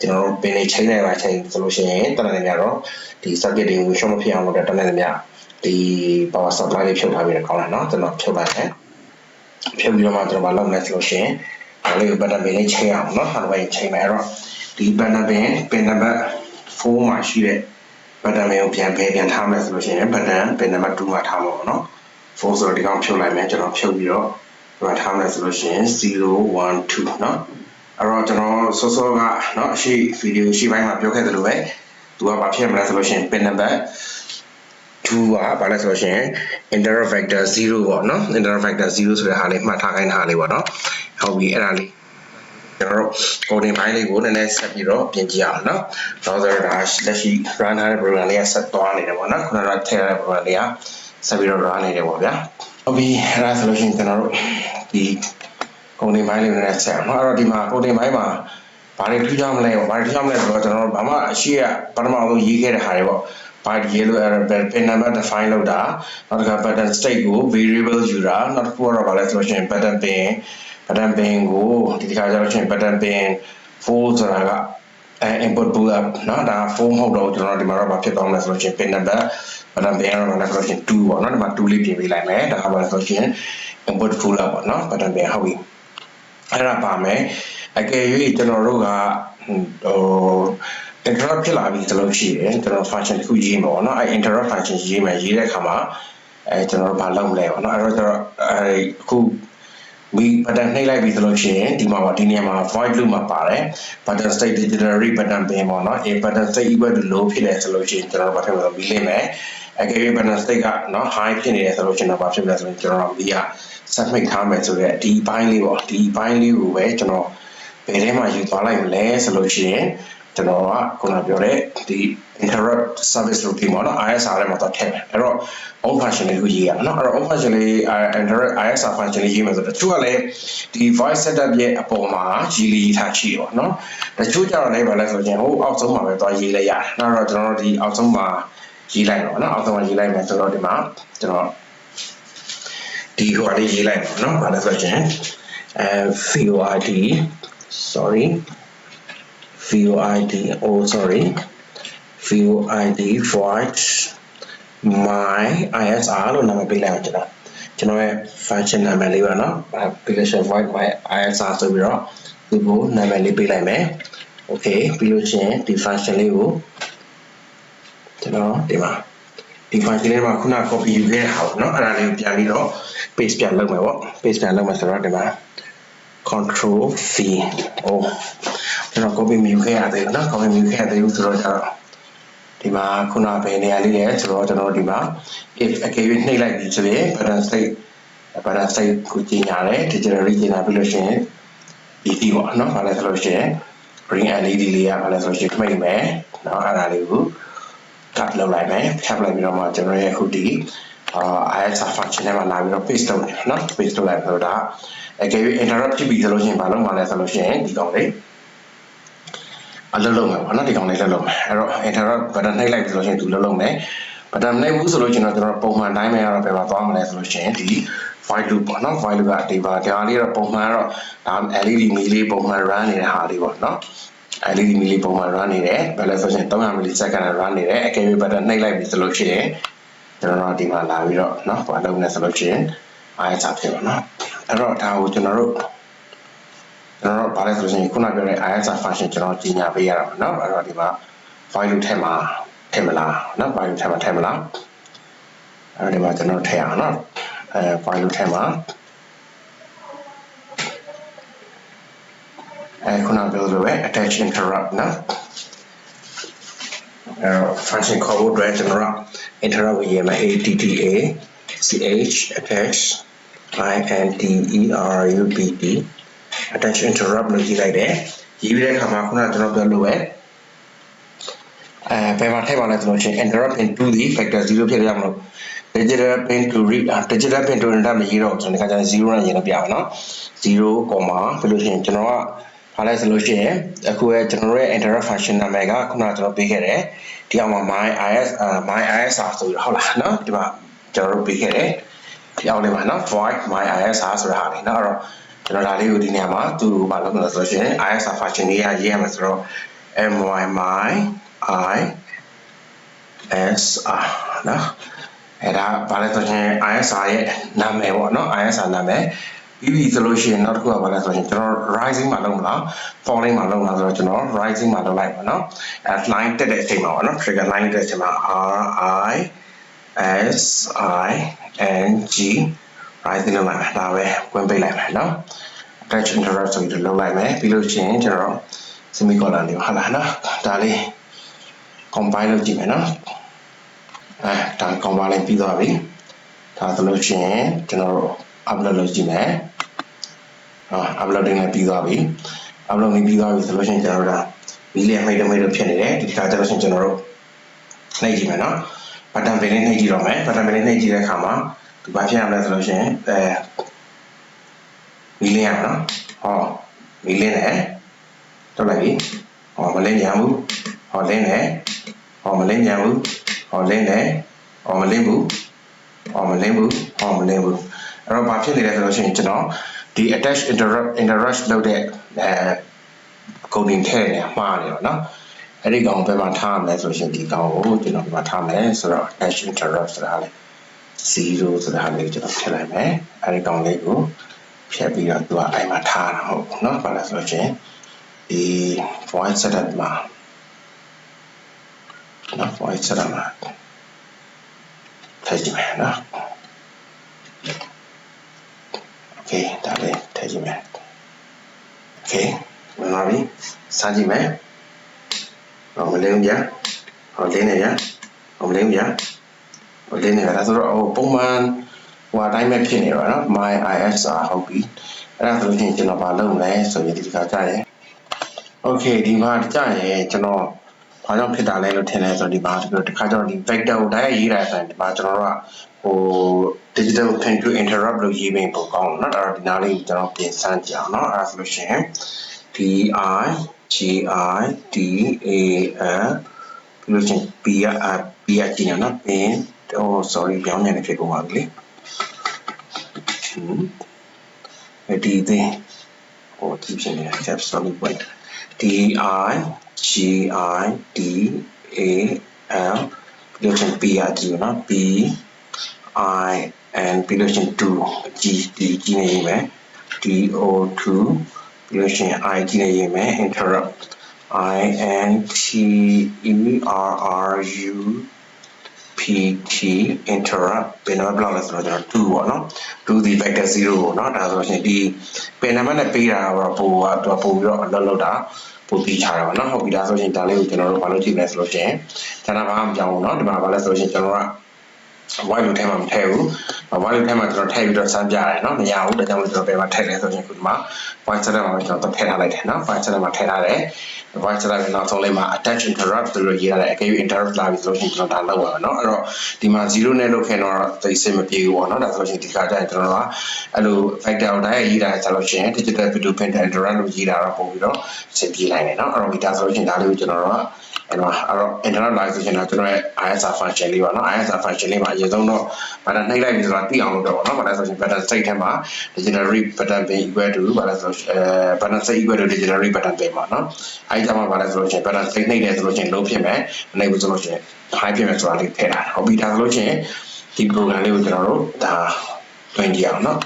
ကျွန်တော်တို့ပင်နေချိန်နေပါချိန်ဆိုလို့ရှိရင်တနင်္လာများတော့ဒီ circuit တွေကို short မဖြစ်အောင်လုပ်တဲ့တနင်္လာများ ဒီ power supply လေးဖြုတ်ထားပြီးတော့ကောင်းတယ်เนาะကျွန်တော်ဖြုတ်လိုက်တယ်ဖြုတ်ပြီးတော့မှကျွန်တော်မလုပ်နဲ့ဆိုလို့ရှိရင်ဒါလေးကို button pin လေးချိန်အောင်เนาะ hardware ချိန်မယ်အဲ့တော့ဒီ button pin pin number 4မှာရှိတဲ့ button pin ကိုပြန်ဖယ်ပြန်ထားမယ်ဆိုလို့ရှိရင် button pin number 2မှာထားမှာပေါ့เนาะ4ဆိုတော့ဒီကောင်ဖြုတ်လိုက်မယ်ကျွန်တော်ဖြုတ်ပြီးတော့ဒီမှာထားမယ်ဆိုလို့ရှိရင်0 1 2เนาะအဲ့တော့ကျွန်တော်စောစောကเนาะအရှိဗီဒီယိုရှိပိုင်းမှာပြောခဲ့သလိုပဲသူကဘာဖြစ်မလဲဆိုလို့ရှိရင် pin number 2ကဘာလဲဆိုတော့ရှင် integral factor 0ပေါ့နော် integral factor 0ဆိုတဲ့ဟာလေးမှတ်ထားခိုင်းတာလေးပေါ့နော်ဟုတ်ပြီအဲ့ဒါလေးကျွန်တော်တို့ coding ဘိုင်းလေးကိုနည်းနည်းဆက်ပြီးတော့ပြင်ကြည့်အောင်နော်။ browser ဒါလက်ရှိ run ထားတဲ့ program လေးကဆက်သွားနေတယ်ပေါ့နော်။ခုနကထည့်ထားတဲ့ program လေးကဆက်ပြီးတော့ run နေတယ်ပေါ့ဗျာ။ဟုတ်ပြီအဲ့ဒါဆိုလို့ရှိရင်ကျွန်တော်တို့ဒီ coding ဘိုင်းလေးနည်းနည်းဆက်အောင်။အဲ့တော့ဒီမှာ coding ဘိုင်းမှာဘာတွေထူးခြားမလဲပေါ့။ဘာတွေထူးခြားမလဲဆိုတော့ကျွန်တော်တို့ဘာမှအရှိကပထမဆုံးရေးခဲ့တဲ့ဟာတွေပေါ့။ byte yellow error pin number define လုပ်တာနောက်တစ်ခါ button state ကို variable ယူတာနောက်တစ်ခုကတော့ဗာလဲဆိုလို့ရှိရင် button pin button pin ကိုဒီတစ်ခါကျတော့ရှင် button pin 4ဆိုတာကအဲ input pull up เนาะဒါ4မဟုတ်တော့ကျွန်တော်ဒီမှာတော့ဗာဖြစ်သွားမလဲဆိုလို့ရှိရင် pin number button pin ကတော့ဗာလဲဆိုလို့ရှိရင်2ပေါ့เนาะဒီမှာ2လေးပြင်ပေးလိုက်မယ်ဒါကဗာလဲဆိုလို့ရှိရင် import folder ပေါ့နော် button ပဲဟုတ်ပြီအဲ့ဒါပါမယ်အကယ်၍ကျွန်တော်တို့ကဟို interrupt ဖြစ်လာပြီဆိုလို့ရှိရင်ကျွန်တော် function တစ်ခုရေးမှာပေါ့နော်အဲ interrupt function ရေးမယ်ရေးတဲ့အခါမှာအဲကျွန်တော်တို့ဘာလုပ်မလဲပေါ့နော်အဲ့တော့ကျွန်တော်အဲအခု we button နှိပ်လိုက်ပြီဆိုလို့ရှိရင်ဒီမှာပါဒီနေရာမှာ void loop မှာပါတယ် button state dictionary button ပင်ပေါ့နော် a button state equal to low ဖြစ်တယ်ဆိုလို့ရှိရင်ကျွန်တော်တို့ဘာဖြစ်မလဲပြီးလိမ့်မယ်အကယ်၍ button state ကနော် high ဖြစ်နေတယ်ဆိုလို့ရှိရင်တော့ဘာဖြစ်မလဲဆိုရင်ကျွန်တော်တို့ဒီက submit ထားမယ်ဆိုတော့ဒီဘိုင်းလေးပေါ့ဒီဘိုင်းလေးကိုပဲကျွန်တော်ဘယ်ထဲမှာယူသွားလိုက်မလဲဆိုလို့ရှိရင် ကျွန်တော်ကခုနပြောတဲ့ဒီ interrupt service routine ပေါ့နော် ISR ထဲမှာတော့ထည့်မယ်အဲ့တော့ on function လေးကိုရေးရအောင်နော်အဲ့တော့ on function လေး interrupt ISR function လေးရေးမယ်ဆိုတော့တချို့ကလည်းဒီ voice setup ရဲ့အပေါ်မှာရေးလေးထားရှိရောနော်တချို့ကြတော့လည်းဗာလဲဆိုရင်ဟိုအောက်ဆုံးမှာပဲသွားရေးလိုက်ရတယ်နောက်တော့ကျွန်တော်တို့ဒီအောက်ဆုံးမှာရေးလိုက်တော့နော်အောက်ဆုံးမှာရေးလိုက်မယ်ဆိုတော့ဒီမှာကျွန်တော်ဒီဟိုအလေးရေးလိုက်ပါနော်ဗာလဲဆိုရင်အဲ VOID sorry VOID oh sorry VOID void my ISR လို့နာမည်ပေးလိုက်အောင်ကျွန်တော်ကျွန်တော်ရဲ့ function နာမည်လေးပါနော် application void my ISR ဆိုပြီးတော့ဒီကိုနာမည်လေးပေးလိုက်မယ် okay ပြီးလို့ရှိရင်ဒီ function လေးကိုကျွန်တော်ဒီမှာဒီ function လေးမှာခုန copy ယူခဲ့တဲ့ဟာပေါ့နော်အဲ့ဒါလေးကိုပြန်ပြီးတော့ paste ပြန်လုပ်မယ်ပေါ့ paste ပြန်လုပ်မယ်ဆိုတော့ဒီမှာ control v အိုး ကျွန်တော် copy မယူခဲ့ရသေးဘူးเนาะ copy မယူခဲ့ရသေးဘူးဆိုတော့ကျတော့ဒီမှာခုနပဲနေရာလေးလဲဆိုတော့ကျွန်တော်ဒီမှာ if အကယ်၍နှိပ်လိုက်ပြီဆိုရင် button state button state ကိုကြီးညာတယ် digital ကြီးညာပြီးလို့ရှိရင်ဒီဒီပေါ့เนาะဘာလဲဆိုလို့ရှိရင် bring LED လေးရဘာလဲဆိုလို့ရှိရင်မှိတ်မယ်เนาะအဲ့ဒါလေးကို cut လုပ်လိုက်မယ် cut လိုက်ပြီးတော့မှကျွန်တော်ရဲ့အခုဒီအာ ISR function ထဲမှာလာပြီးတော့ paste လုပ်နေเนาะ paste လုပ်လိုက်ဆိုတော့ဒါအကယ်၍ interrupt ဖြစ်ပြီဆိုလို့ရှိရင်ဘာလုပ်မှာလဲဆိုလို့ရှိရင်ဒီကောင်လေး အလုပ်လုပ်မယ်ပေါ့နော်ဒီကောင်လေးလုပ်လုပ်မယ်အဲ့တော့ interrupt button နှိပ်လိုက်ပြီဆိုလို့ရှိရင်သူလုပ်လုပ်မယ် button နှိပ်ဘူးဆိုလို့ရှိရင်တော့ကျွန်တော်ပုံမှန်တိုင်းပဲကတော့ဘယ်မှာသွားမလဲဆိုလို့ရှိရင်ဒီ while loop ပေါ့နော် while loop ကဒီပါဒါလေးတော့ပုံမှန်တော့ဒါ LED မီလေးပုံမှန် run နေတဲ့ဟာလေးပေါ့နော် LED မီလေးပုံမှန် run နေတယ်ဘယ်လဲဆိုရင်300 millisecond run နေတယ်အကယ်၍ button နှိပ်လိုက်ပြီဆိုလို့ရှိရင်ကျွန်တော်တို့ဒီမှာလာပြီးတော့เนาะဘာလုပ်လဲဆိုလို့ရှိရင် ISR ဖြစ်ပါเนาะအဲ့တော့ဒါကိုကျွန်တော်တို့ ကျွန်တော်တို့ဘာလဲဆိုလို့ရှိရင်ခုနပြောတဲ့ ISR function ကျွန်တော်ကြီးညာပေးရတာပေါ့နော်အဲ့တော့ဒီမှာ value ထဲမှာထည့်မလားနော် value ထဲမှာထည့်မလားအဲ့တော့ဒီမှာကျွန်တော်ထည့်အောင်နော်အဲ value ထဲမှာအဲခုနပြောလိုပဲ attach interrupt နော်အဲ့တော့ function call ဖို့အတွက်ကျွန်တော် interrupt ဝင်ရမှာ atta ch attach i n t e r u p t attach interrupt လို့ရေးလိုက်တယ်ရေးပြီးတဲ့အခါမှာခုနကကျွန်တော်ပြောလို့ပဲအဲဘယ်မှာထည့်ပါလဲဆိုလို့ရှိရင် interrupt into the factor 0ဖြစ်ရမလို့ digital pin to read digital pin to read မရေးတော့ဆိုတဲ့အခါကျရင်0နဲ့ရေးလို့ပြအောင်နော်0 comma ပြီးလို့ရှိရင်ကျွန်တော်ကဘာလဲဆိုလို့ရှိရင်အခုရဲ့ကျွန်တော်ရဲ့ interrupt function နာမည်ကခုနကကျွန်တော်ပေးခဲ့တယ်ဒီအောင်မှာ my is my isr ဆိုပြီးဟုတ်လားနော်ဒီမှာကျွန်တော်တို့ပေးခဲ့တယ်ဒီအောင်လေးမှာနော် void my isr ဆိုတာဟာလေနော်အဲ့တော့ ကျွန်တော်ဒါလေးကိုဒီနေရာမှာသူ့ကိုဘာလုပ်မလဲဆိုလို့ရှိရင် isr function လေးရရေးရမယ်ဆိုတော့ my my i s r နော်အဲ့ဒါဘာလဲဆိုရင် ISR ရဲ့နာမည်ပေါ့နော် ISR နာမည်ပြီးပြီဆိုလို့ရှိရင်နောက်တစ်ခုကဘာလဲဆိုရင်ကျွန်တော် rising မှာလုပ်မလား falling မှာလုပ်မလားဆိုတော့ကျွန်တော် rising မှာလုပ်လိုက်ပါနော်အဲ line တက်တဲ့အချိန်မှာပေါ့နော် trigger line တက်တဲ့အချိန်မှာ R I S I N G rising လုပ်လိုက်မယ်ဒါပဲဝင်ပေးလိုက်မယ်နော် attach interrupt ဆိုပြီးလုပ်လိုက်မယ်ပြီးလို့ရှိရင်ကျွန်တော် semicolon လေးဟုတ်လားနော်ဒါလေး combine လုပ်ကြည့်မယ်နော်အဲဒါ combine ပြီးသွားပြီဒါဆိုလို့ရှိရင်ကျွန်တော်တို့ upload လုပ်ကြည့်မယ်ဟော uploading လည်းပြီးသွားပြီ upload ပြီးသွားပြီဆိုလို့ရှိရင်ကျွန်တော်တို့ဒါမီလီယံမိတ်တမိတ်လို့ဖြစ်နေတယ်ဒီခါကျတော့ရှင်ကျွန်တော်တို့နှိပ်ကြည့်မယ်နော်ဘတ်တန်ပင်လေးနှိပ်ကြည့်တော့မယ်ဘတ်တန်ပင်လေးနှိပ်ကြည့်တဲ့အခါမှာဒီ ဘာဖြစ်ရမလဲဆိုလို့ရှိရင်အဲမီလင်းရနော်ဟောမီလင်းနဲ့ထုတ်လိုက်ပြီဟောမလင်းညာဘူးဟောလင်းနဲ့ဟောမလင်းညာဘူးဟောလင်းနဲ့ဟောမလင်းဘူးဟောမလင်းဘူးဟောမလင်းဘူးအဲ့တော့ဘာဖြစ်နေလဲဆိုလို့ရှိရင်ကျွန်တော်ဒီ attach interrupt interrupt လုပ်တဲ့အဲကုန်တင်ထည့်နေမှားတယ်ပေါ့နော်အဲ့ဒီကောင်ဘယ်မှာထားရမလဲဆိုလို့ရှိရင်ဒီကောင်ကိုကျွန်တော်ဒီမှာထားမယ်ဆိုတော့ attach interrupt ဆိုတာလေ 0ဆိုတာလေးကိုကျွန်တော်ထည့်လိုက်မယ်အဲဒီကောင်လေးကိုဖြတ်ပြီးတော့သူကအဲ့မှာထားတာဟုတ်เนาะဘာလဲဆိုလို့ချင်းဒီ void setup မှာเนาะ void setup မှာထည့်ကြည့်မယ်เนาะ okay ဒါလေးထည့်ကြည့်မယ် okay ဝင်လာပြီစကြည့်မယ်ဟောမလင်းကြဟောလင်းနေကြဟောမလင်းကြဟော လင်းနေတာဒါဆိုတော့ဟိုပုံမှန်ဟိုအတိုင်းပဲဖြစ်နေတော့နော် my isr ဟုတ်ပြီအဲ့ဒါဆိုရင်ကျွန်တော်မလုပ်လဲဆိုရင်ဒီကကြာရင် okay ဒီမှာကြာရင်ကျွန်တော်ဘာကြောင့်ဖြစ်တာလဲလို့ထင်လဲဆိုတော့ဒီမှာဒီခါကျတော့ဒီ vector ကိုတိုင်းရေးတာဆိုရင်ဒီမှာကျွန်တော်တို့ကဟို digital pin to interrupt လို့ရေးပြီးပုံကောင်းတော့เนาะအဲ့တော့ဒီနားလေးကိုကျွန်တော်ပြင်ဆန်းကြအောင်เนาะအဲ့ဒါဆိုလို့ရှိရင် D I G I D A L ပြီးလို့ချင်း B က B ကကြည့်နေနော် pin ဟို sorry ပြောင်းနေနေဖြစ်ကု န်ပါပြီလေဟင်းဒီသင်ဟိုကြည့်ဖြစ်နေတာ cap solid white D I G I D A L ပြီးလို့ချင်း B ကကြည့်နော် B I and ပြီးလို့ချင်း2 G D ကြည့်နေရင်ပဲ D O 2ပြီးလို့ရှိရင် I ကြည့်နေရင်မယ် interrupt I N T E R R U P t interrupt ပင်နံပါတ်ဘယ်လောက်လဲဆိုတော့ကျွန်တော်2ပေါ့နော်2 the vector 0ပေါ့နော်ဒါဆိုရင်ဒီပင်နံပါတ်နဲ့ပေးတာကတော့ပိုကသူကပိုပြီးတော့အလုပ်လုပ်တာပိုပြီးချတာပေါ့နော်ဟုတ်ပြီဒါဆိုရင်ဒါလေးကိုကျွန်တော်တို့ဘာလို့ကြည့်မလဲဆိုလို့ရှင်ဒါနာဘာမှမကြောက်ဘူးနော်ဒီမှာဘာလဲဆိုလို့ရှင်ကျွန်တော်က white လို့ထဲမှာမထည့်ဘူး white လို့ထဲမှာကျွန်တော်ထည့်ပြီးတော့စမ်းပြရတယ်เนาะမရဘူးဒါကြောင့်မို့ကျွန်တော်ဘယ်မှာထည့်လဲဆိုရင်ခုဒီမှာ white setup မှာကျွန်တော်ထည့်ထားလိုက်တယ်เนาะ white setup မှာထည့်ထားတယ် white setup ရဲ့နောက်ဆုံးလေးမှာ attach interrupt ဆိုလို့ရေးရတယ်အကယ်၍ interrupt လာပြီဆိုလို့ရှိရင်ကျွန်တော်ဒါလုပ်ရမယ်เนาะအဲ့တော့ဒီမှာ0နဲ့လုပ်ခဲ့တော့သိစိတ်မပြေဘူးပေါ့เนาะဒါဆိုလို့ရှိရင်ဒီခါကျရင်ကျွန်တော်ကအဲ့လို vector ကိုတိုင်းရေးတာကျလို့ရှိရင် digital video printer interrupt လို့ရေးတာတော့ပုံပြီးတော့အဆင်ပြေနိုင်တယ်เนาะအဲ့တော့ဒီဒါဆိုလို့ရှိရင်ဒါလေးကိုကျွန်တော်တို့က အဲ့တော့အဲ့တော့ interrupt လာဆိုရင်တော့ကျွန်တော်ရဲ့ ISR function လေးပါเนาะ ISR function လေးမှာအရင်ဆုံးတော့ဘာသာနှိပ်လိုက်ပြီဆိုတာသိအောင်လုပ်တော့ပေါ့เนาะဘာလဲဆိုရင် button state ထဲမှာ digital read button pin equal to ဘာလဲဆိုအဲ button state equal to digital read button pin ပါเนาะအဲ့ကြမှာဘာလဲဆိုလို့ရှိရင် button state နှိပ်တယ်ဆိုလို့ရှိရင် low ဖြစ်မယ်နှိပ်ဘူးဆိုလို့ရှိရင် high ဖြစ်မယ်ဆိုတာလေးထည့်ထားဟုတ်ပြီဒါဆိုလို့ရှိရင်ဒီ program လေးကိုကျွန်တော်တို့ဒါတွင်ကြည့်အောင်เนาะ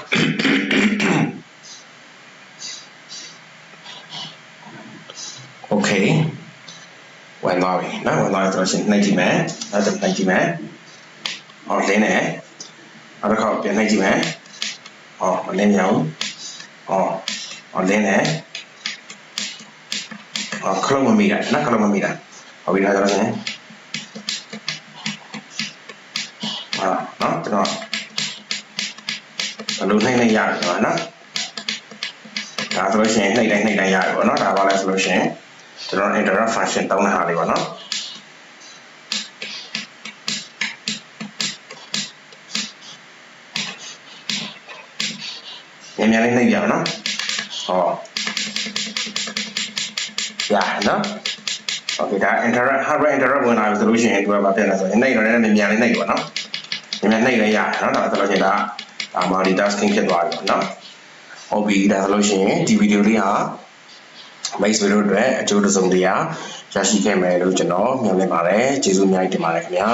okay ဝင်သွားပြီနော်ဝင်သွားပြီဆိုလို့ရှိရင်နှိပ်ကြည့်မယ်နောက်တစ်နှိပ်ကြည့်မယ်ဟောလင်းတယ်နောက်တစ်ခါပြန်နှိပ်ကြည့်မယ်ဟောမလင်းကြဘူးဟောဟောလင်းတယ်ဟောခလုံးမမိတာနော်ခလုံးမမိတာဟောပြီးတော့ကျွန်တော်ဟာနော်ကျွန်တော်ဘယ်လိုနှိပ်နှိပ်ရတယ်ကျွန်တော်နော်ဒါဆိုလို့ရှိရင်နှိပ်တိုင်းနှိပ်တိုင်းရတယ်ပေါ့နော်ဒါပါလဲဆိုလို့ရှိရင် ကျွန်တော် interrupt function တောင်းတဲ့ဟာလေးပါနော်မြန်မြန်လေးနှိပ်ပြအောင်နော်ဟောရနော် Okay ဒါ interrupt hardware interrupt ဝင်လာပြီဆိုလို့ရှိရင်သူကဘာဖြစ်လဲဆိုရင်နှိပ်တော့လည်းမြန်မြန်လေးနှိပ်ပါနော်မြန်မြန်နှိပ်လည်းရတယ်နော်ဒါဆိုလို့ရှိရင်ဒါဒါ multitasking ဖြစ်သွားပြီပေါ့နော်ဟုတ်ပြီဒါဆိုလို့ရှိရင်ဒီဗီဒီယိုလေးဟာ မိတ်ဆွေတို့အတွက်အကျိုးတစုံတရာရရှိခဲ့မယ်လို့ကျွန်တော်မျှော်လင့်ပါတယ်ကျေးဇူးအများကြီးတင်ပါတယ်ခင်ဗျာ